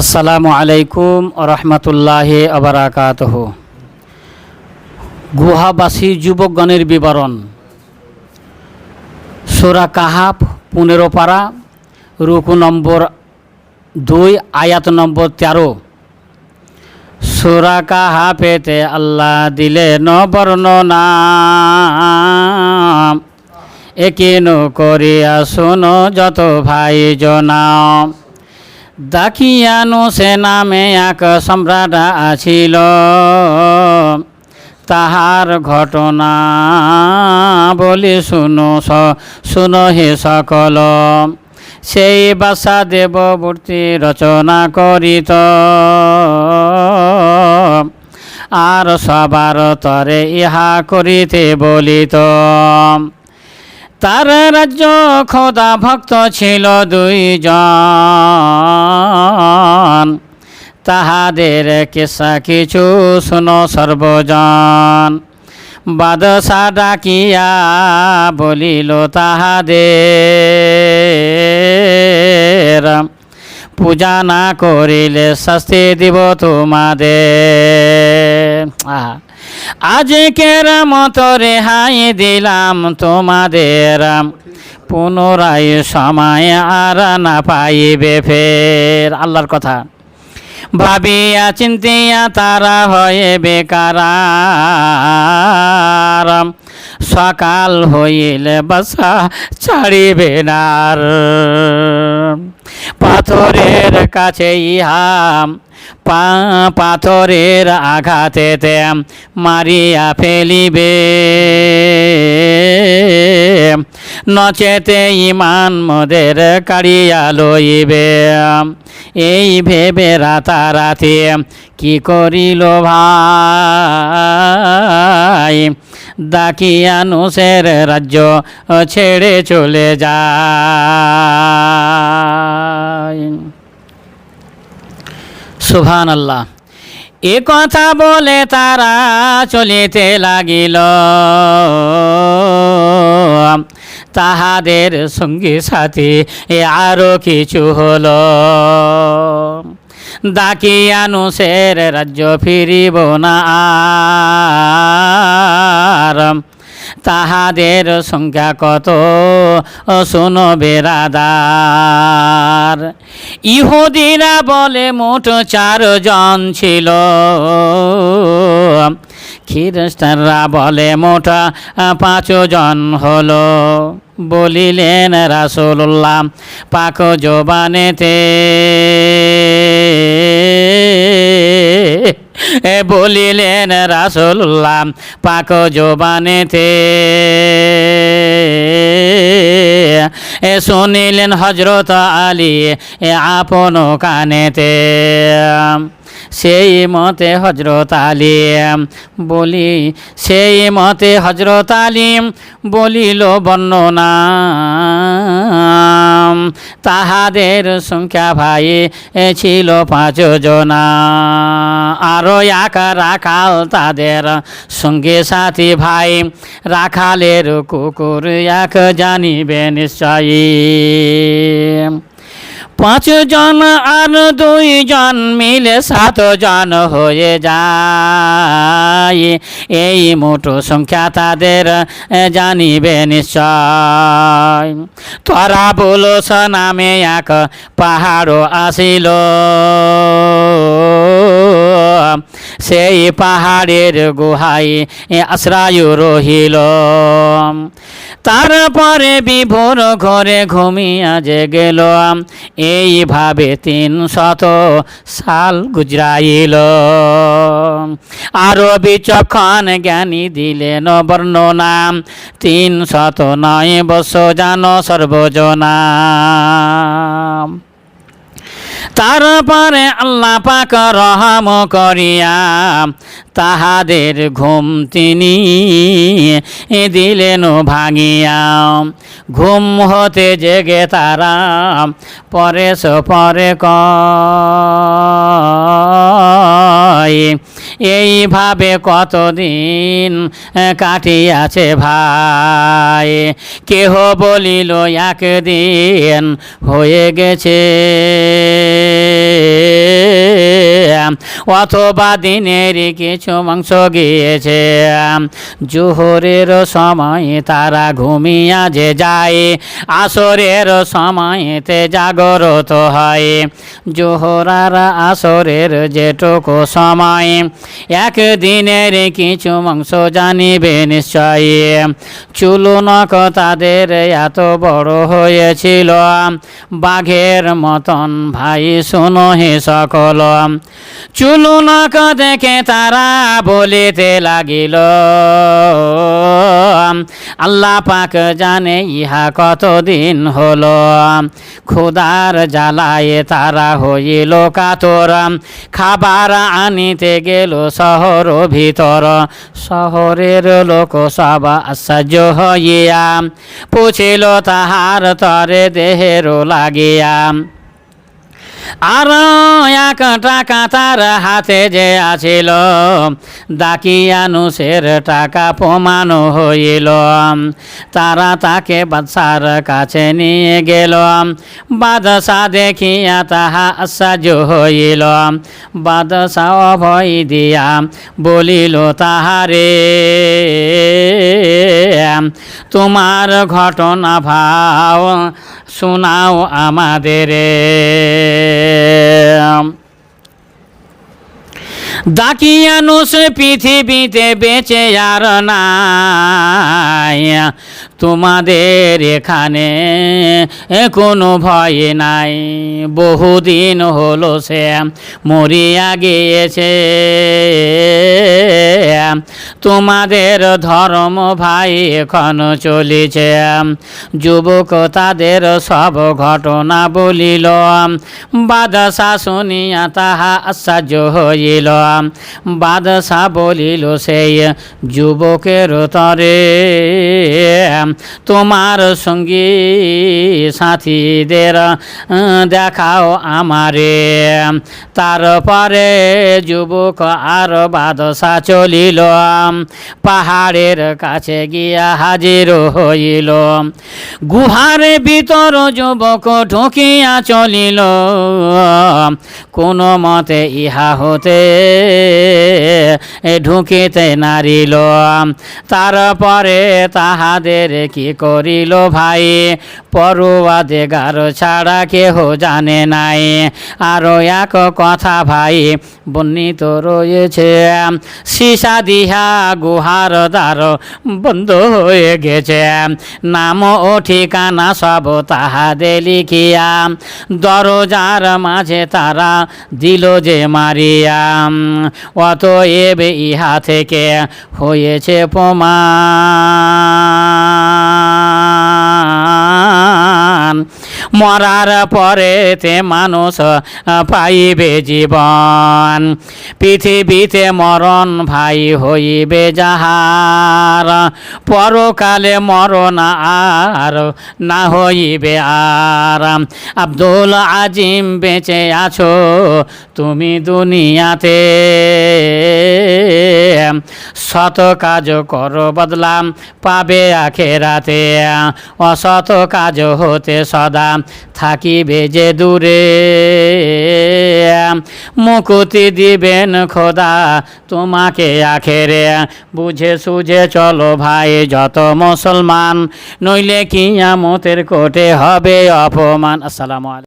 আসসালামু আলাইকুম রহমতুল্লাহ আবরাকাতহ গুহাবাসী যুবকগণের বিবরণ। সোরা কাহাব পনেরো পারা, রুকু নম্বর দুই, আয়াত নম্বর তেরো। সোরা কাহাপেতে আল্লাহ দিলে নবর্ণনা একেন করিয়া শোনো যত ভাই জনাম দাখিয়ানু সে নামে এক সম্রাট আছিল। তাহার ঘটনা বলি শুনো শুনো হে সকল। সেই বাসা দেবমূর্তি রচনা করিত। আর সবার তরে ইহা করিতে বলিত। তার রাজ্য খোদা ভক্ত ছিল দুইজন। তাহাদের কেসা কিছু শুনো সর্বজন। বাদশা ডাকিয়া বলিল, তাহাদের পূজা না করিলে শাস্তি দিব তোমাদের। আহা। আজকের মতো রেহাই দিলাম তোমাদের। পুনরায় সময় আর না পাইবে ফের। আল্লাহর কথা। ভাবিয়া চিন্তিয়া তারা হয়ে বেকার সকাল হইলে বাসা ছাড়িবে না। পাথরের কাছে ইহাম পাথরের আঘাতেতে মারিয়া ফেলিবে। নচেতে ইমান মোদের কাড়িয়া লইবে। এই ভেবে রাতারাতি কি করিল ভাই? দাকিয়ানুসের রাজ্য ছেড়ে চলে যায়। সুভান আল্লাহ এ কথা বলে তারা চলিতে লাগিল। তাহাদের সঙ্গী সাথী আরও কিছু হলো। দাকিয়ানুসের রাজ্য ফিরিব না আর। তাহাদের সংখ্যা কত? শোনো বেরাদার। ইহুদিরা বলে, মোট চারজন ছিল। খ্রিস্টানরা বলে, মোট পাঁচজন হলো। বলিলেন রাসুল্লাহ পাক জবানেতে বলিলেন রাসুল্লাহ পাক জবানেতে। এ শুনিলেন হজরত আলী, এ আপন কানেতে। সেই মতে হজরত আলিম বলি, সেই মতে হজরত আলিম বলিল, বর্ণনা তাহাদের সংখ্যা ভাই ছিল পাঁচ জনা। আরও এক রাখাল তাদের সঙ্গে সাথী ভাই, রাখালের কুকুর এক জানিবে নিশ্চয়ই। পাঁচ জন আর দুই জন মিলে সাত জন হয়ে যায়। এই মোটো সংখ্যা তাদের জানিবে নিশ্চয়। তোরা বলস নামে এক পাহাড় আসিল। সেই পাহাড়ের গুহায় আশ্রয় রহিল। তারপরে বিভোর ঘরে ঘুমিয়া যে গেল এইভাবে তিন শত সাল গুজরাইল। আরও বিচক্ষণ জ্ঞানী দিলেন বর্ণনা, তিন শত নয় বস জান সর্বজনা। তারপরে আল্লাহ পাক রহম করিয়া তাহাদের ঘুম তিনি দিলেন ভাঙিয়া। ঘুম হতে জেগে তারা পরে পরে কয় এইভাবে কতদিন কাটিয়াছে ভাই? কেহ বলিল একদিন হয়ে গেছে। অথবা দিনের কিছু মাংস গিয়েছে। জোহরের সময় তারা ঘুমিয়া যে যায়, আসরের সময়তে জাগরত হয়। জোহরার আসরের যেটুকু সময়, একদিনের কিছু মাংস জানিবে নিশ্চয়। চুলনক তাদের এত বড় হয়েছিল। বাঘের মতন ভাই, শুনো হে সকল। চুলনক দেখে তারা বলিতে লাগিল, আল্লাহ পাক জানে ইহা কতদিন হল। ক্ষুদার জ্বালায় তারা হইল কাতর। খাবার আনিতে গেল শহর ভিতর। শহরের লোক সব আশ্চর্য হইয়া, পুছিল তাহার তরে দেহের লাগিয়া। আর এক টাকা তার হাতে যে আছিল দাকিয়ানুসের টাকা প্রমাণ হইল। তারা তাকে বাদশার কাছে নিয়ে গেল। বাদশা দেখিয়া তাহা আশ্চর্য হইল। বাদশা অভয় দিয়া বলিল, তাহারে, তোমার ঘটনা ভাও শোনাও আমাদের। দাকিয়ানুস পৃথিবীতে বেঁচে আর নাই। তোমাদের এখানে কোনো ভয় নাই। বহুদিন হলো সে মরিয়া গিয়েছে। তোমাদের ধর্ম ভাই এখন চলেছে। যুবক তাদের সব ঘটনা বলিল। বাদশা শুনিয়া তাহা আশ্চর্য হইল। বাদশা বলিল, সেই যুবকের তরে তোমার সঙ্গী সাথীদের দেখাও আমারে। তারপরে যুবক আর বাদশা চলিল, পাহাড়ের কাছে গিয়া হাজির হইল। গুহার ভিতর যুবক ঢুকিয়া চলিল, কোনো মতে ইহা হতে ঢুকিতে নারিল। তারপরে তাহাদের কি করিল ভাই? পড়ুয়াদে গার ছাড়া কেহ জানে নাই। আরও এক কথা ভাই, বর্ণিত রয়েছে। সীসা দিহা গুহার দ্বার বন্ধ হয়ে গেছে। নাম ও ঠিকানা সব তাহাদে লিখিয়া দরজার মাঝে তারা দিল যে মারিয়া। অতএব ইহা থেকে হয়েছে প্রমাণ। মরার পরেতে মানুষ পাইবে জীবন। পৃথিবীতে মরণ ভাই হইবে যাহার। পরকালে মরণ আর না হইবে আর। আব্দুল আজিম বেঁচে আছো তুমি দুনিয়াতে। শত কাজ করো বদলাম পাবে আখেরাতে। অসত কাজ হতে সদা থাকিবে যে দূরে। মুকুতি দিবেন খোদা তোমাকে আখেরে। বুঝে সুঝে চলো ভাই, যত মুসলমান, নইলে কি কিয়ামতের কোটে হবে অপমান। আসসালামু আলাইকুম।